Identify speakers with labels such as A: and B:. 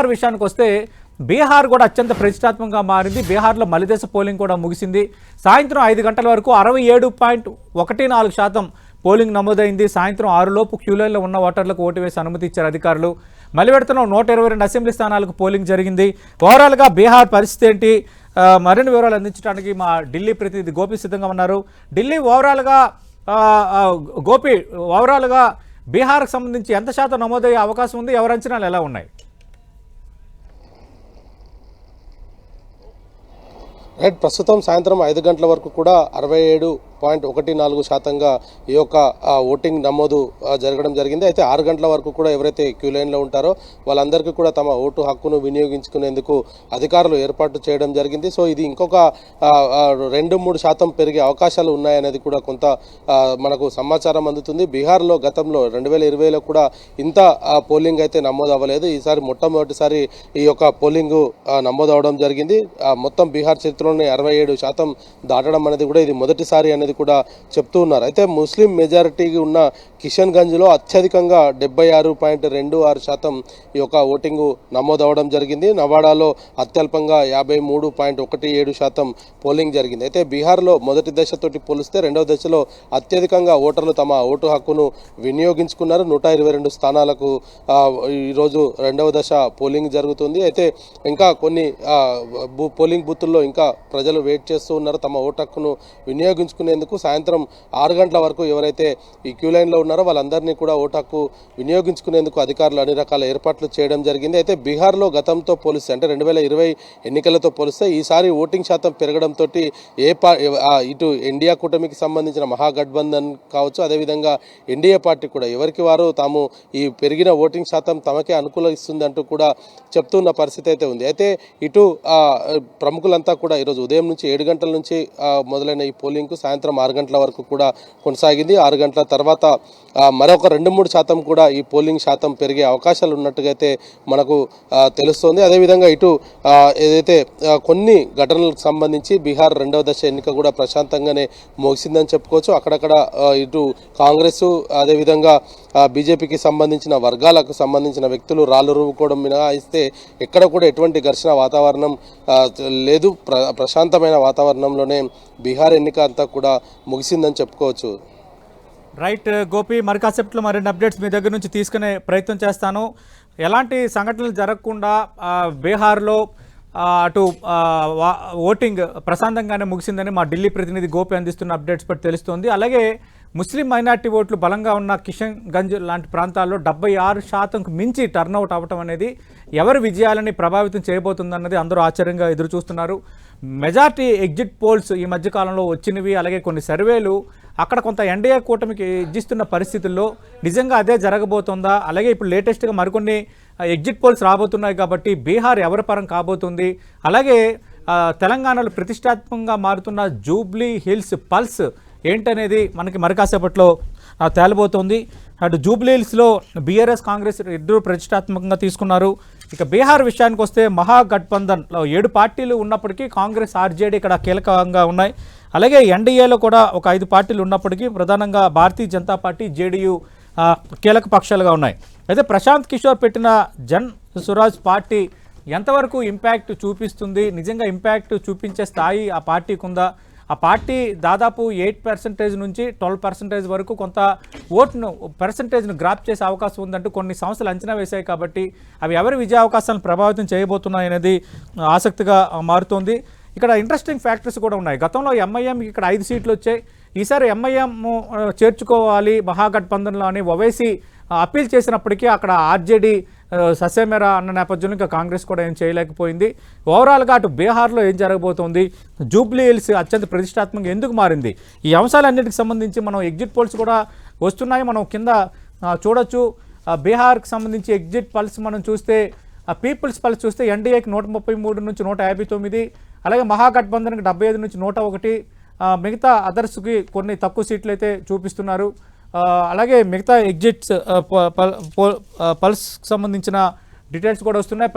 A: బీహార్ విషయానికి వస్తే బీహార్ కూడా అత్యంత ప్రతిష్టాత్మకంగా మారింది. బీహార్లో మలిదశ పోలింగ్ కూడా ముగిసింది. సాయంత్రం ఐదు గంటల వరకు అరవై ఏడు పాయింట్ ఒకటి నాలుగు శాతం పోలింగ్ నమోదైంది. సాయంత్రం ఆరులోపు క్యూలైన్లో ఉన్న ఓటర్లకు ఓటు వేసి అనుమతి ఇచ్చారు అధికారులు. మలివెడతలో నూట ఇరవై రెండు అసెంబ్లీ స్థానాలకు పోలింగ్ జరిగింది. ఓవరాల్గా బీహార్ పరిస్థితి ఏంటి? మరిన్ని వివరాలు అందించడానికి మా ఢిల్లీ ప్రతినిధి గోపి సిద్ధంగా ఉన్నారు. ఢిల్లీ ఓవరాల్గా గోపి ఓవరాల్గా బీహార్కి సంబంధించి ఎంత శాతం నమోదయ్యే అవకాశం ఉంది? ఎవరి అంచనాలు ఎలా ఉన్నాయి?
B: రైట్ ప్రస్తుతం సాయంత్రం ఐదు గంటల వరకు కూడా అరవై ఏడు పాయింట్ ఒకటి నాలుగు శాతంగా ఈ యొక్క ఓటింగ్ నమోదు జరగడం జరిగింది. అయితే ఆరు గంటల వరకు కూడా ఎవరైతే క్యూ లైన్లో ఉంటారో వాళ్ళందరికీ కూడా తమ ఓటు హక్కును వినియోగించుకునేందుకు అధికారులు ఏర్పాటు చేయడం జరిగింది. సో ఇది ఇంకొక రెండు మూడు శాతం పెరిగే అవకాశాలు ఉన్నాయనేది కూడా కొంత మనకు సమాచారం అందుతుంది. బీహార్లో గతంలో రెండు వేల ఇరవైలో కూడా ఇంత పోలింగ్ అయితే నమోదు అవ్వలేదు ఈసారి మొట్టమొదటిసారి ఈ యొక్క పోలింగ్ నమోదు అవడం జరిగింది. మొత్తం బీహార్ చరిత్రలోనే అరవై ఏడు శాతం దాటడం అనేది కూడా ఇది మొదటిసారి అనేది కూడా చెప్తూ ఉన్నారు. అయితే ముస్లిం మెజారిటీ ఉన్న కిషన్ గంజ్లో అత్యధికంగా డెబ్బై ఆరు పాయింట్ రెండు ఆరు శాతం ఈ యొక్క ఓటింగు నమోదవడం జరిగింది. నవాడాలో అత్యల్పంగా యాభై మూడు పాయింట్ ఒకటి ఏడు శాతం పోలింగ్ జరిగింది. అయితే బీహార్లో మొదటి దశతోటి పోలిస్తే రెండవ దశలో అత్యధికంగా ఓటర్లు తమ ఓటు హక్కును వినియోగించుకున్నారు. నూట ఇరవై రెండు స్థానాలకు ఈరోజు రెండవ దశ పోలింగ్ జరుగుతుంది. అయితే ఇంకా కొన్ని బూ- పోలింగ్ బూతుల్లో ఇంకా ప్రజలు వెయిట్ చేస్తూ ఉన్నారు. తమ ఓటు హక్కును వినియోగించుకునే చేసేందుకు సాయంత్రం ఆరు గంటల వరకు ఎవరైతే ఈ క్యూ లైన్లో ఉన్నారో వాళ్ళందరినీ కూడా ఓటాకు వినియోగించుకునేందుకు అధికారులు అన్ని రకాల ఏర్పాట్లు చేయడం జరిగింది. అయితే బీహార్లో గతంతో పోలిస్తే అంటే రెండు వేల ఇరవై ఎన్నికలతో పోలిస్తే ఈసారి ఓటింగ్ శాతం పెరగడంతో ఏ పా ఇటు ఇండియా కూటమికి సంబంధించిన మహాగఠబంధన్ కావచ్చు అదేవిధంగా ఎన్డీఏ పార్టీ కూడా ఎవరికి వారు తాము ఈ పెరిగిన ఓటింగ్ శాతం తమకే అనుకూలిస్తుంది అంటూ కూడా చెప్తున్న పరిస్థితి అయితే ఉంది. అయితే ఇటు ప్రముఖులంతా కూడా ఈరోజు ఉదయం నుంచి ఏడు గంటల నుంచి మొదలైన ఈ పోలింగ్కు సాయంత్రం ఆరు గంటల వరకు కూడా కొనసాగింది. ఆరు గంటల తర్వాత మరొక రెండు మూడు శాతం కూడా ఈ పోలింగ్ శాతం పెరిగే అవకాశాలు ఉన్నట్టుగా అయితే మనకు ఆ, తెలుస్తోంది. అదేవిధంగా ఇటు ఏదైతే కొన్ని ఘటనలకు సంబంధించి బీహార్ రెండవ దశ ఎన్నిక కూడా ప్రశాంతంగానే ముగిసిందని చెప్పుకోవచ్చు. అక్కడక్కడ ఇటు కాంగ్రెస్ అదేవిధంగా బీజేపీకి సంబంధించిన వర్గాలకు సంబంధించిన వ్యక్తులు రాళ్ళు రువ్వుకోవడం మినహాయిస్తే ఎక్కడ కూడా ఎటువంటి ఘర్షణ వాతావరణం లేదు. ప్ర ప్రశాంతమైన వాతావరణంలోనే బీహార్ ఎన్నిక అంతా కూడా ముగిసిందని చెప్పుకోవచ్చు.
A: రైట్ గోపి మరి కాసేపట్లో మరిన్ని అప్డేట్స్ మీ దగ్గర నుంచి తీసుకునే ప్రయత్నం చేస్తాను. ఎలాంటి సంఘటనలు జరగకుండా బీహార్లో అటు వా- ఓటింగ్ ప్రశాంతంగానే ముగిసిందని మా ఢిల్లీ ప్రతినిధి గోపి అందిస్తున్న అప్డేట్స్ బట్టి తెలుస్తోంది. అలాగే ముస్లిం మైనార్టీ ఓట్లు బలంగా ఉన్న కిషన్ గంజ్ లాంటి ప్రాంతాల్లో డెబ్బై ఆరు శాతంకు మించి టర్నౌట్ అవ్వటం అనేది ఎవరి విజయాలని ప్రభావితం చేయబోతుందన్నది అందరూ ఆశ్చర్యంగా ఎదురు చూస్తున్నారు మెజార్టీ ఎగ్జిట్ పోల్స్ ఈ మధ్యకాలంలో వచ్చినవి అలాగే కొన్ని సర్వేలు అక్కడ కొంత ఎన్డీఏ కూటమికి ఇచ్చిస్తున్న పరిస్థితుల్లో నిజంగా అదే జరగబోతుందా? అలాగే ఇప్పుడు లేటెస్ట్గా మరికొన్ని ఎగ్జిట్ పోల్స్ రాబోతున్నాయి కాబట్టి బీహార్ ఎవరి పరం కాబోతుంది? అలాగే తెలంగాణలో ప్రతిష్టాత్మకంగా మారుతున్న జూబ్లీ హిల్స్ పల్స్ ఏంటనేది మనకి మరి కాసేపట్లో తేలబోతోంది. అటు జూబ్లీహిల్స్లో బీఆర్ఎస్ కాంగ్రెస్ ఇద్దరు ప్రతిష్టాత్మకంగా తీసుకున్నారు. ఇక బీహార్ విషయానికి వస్తే మహాగఠబంధన్లో ఏడు పార్టీలు ఉన్నప్పటికీ కాంగ్రెస్ ఆర్జేడీ ఇక్కడ కీలకంగా ఉన్నాయి. అలాగే ఎన్డీఏలో కూడా ఒక ఐదు పార్టీలు ఉన్నప్పటికీ ప్రధానంగా భారతీయ జనతా పార్టీ జేడీయూ కీలక పక్షాలుగా ఉన్నాయి. అయితే ప్రశాంత్ కిషోర్ పెట్టిన జన్ స్వరాజ్ పార్టీ ఎంతవరకు ఇంపాక్ట్ చూపిస్తుంది? నిజంగా ఇంపాక్ట్ చూపించే స్థాయి ఆ పార్టీకి ఉందా? ఆ పార్టీ దాదాపు ఎయిట్ పర్సెంటేజ్ నుంచి ట్వెల్వ్ పర్సెంటేజ్ వరకు కొంత ఓట్ను పర్సెంటేజ్ను గ్రాప్ చేసే అవకాశం ఉందంటూ కొన్ని సంస్థలు అంచనా వేశాయి కాబట్టి అవి ఎవరి విజయ అవకాశాలను ప్రభావితం చేయబోతున్నాయనేది ఆసక్తిగా మారుతోంది. ఇక్కడ ఇంట్రెస్టింగ్ ఫ్యాక్టర్స్ కూడా ఉన్నాయి. గతంలో ఎంఐఎం ఇక్కడ ఐదు సీట్లు వచ్చాయి. ఈసారి ఎంఐఎం చేర్చుకోవాలి మహాగఠబంధన్లో అని ఒవైసీ అప్పీల్ చేసినప్పటికీ అక్కడ ఆర్జేడీ ససేమేరా అన్న నేపథ్యంలో ఇంకా కాంగ్రెస్ కూడా ఏం చేయలేకపోయింది. ఓవరాల్గా అటు బీహార్లో ఏం జరగబోతోంది? జూబ్లీ హిల్స్ అత్యంత ప్రతిష్టాత్మకంగా ఎందుకు మారింది? ఈ అంశాలన్నిటికి సంబంధించి మనం ఎగ్జిట్ పోల్స్ కూడా వస్తున్నాయి. మనం కింద చూడొచ్చు. బీహార్కి సంబంధించి ఎగ్జిట్ పల్స్ మనం చూస్తే పీపుల్స్ పల్స్ చూస్తే ఎన్డీఏకి నూట ముప్పై మూడు నుంచి నూట యాభై తొమ్మిది అలాగే మహాగఠబంధన్కి డెబ్బై ఐదు నుంచి నూట ఒకటి మిగతా అదర్స్కి కొన్ని తక్కువ సీట్లు అయితే చూపిస్తున్నారు. అలాగే మిగతా ఎగ్జిట్స్ పల్స్ సంబంధించిన డీటెయిల్స్ కూడా వస్తున్నాయి.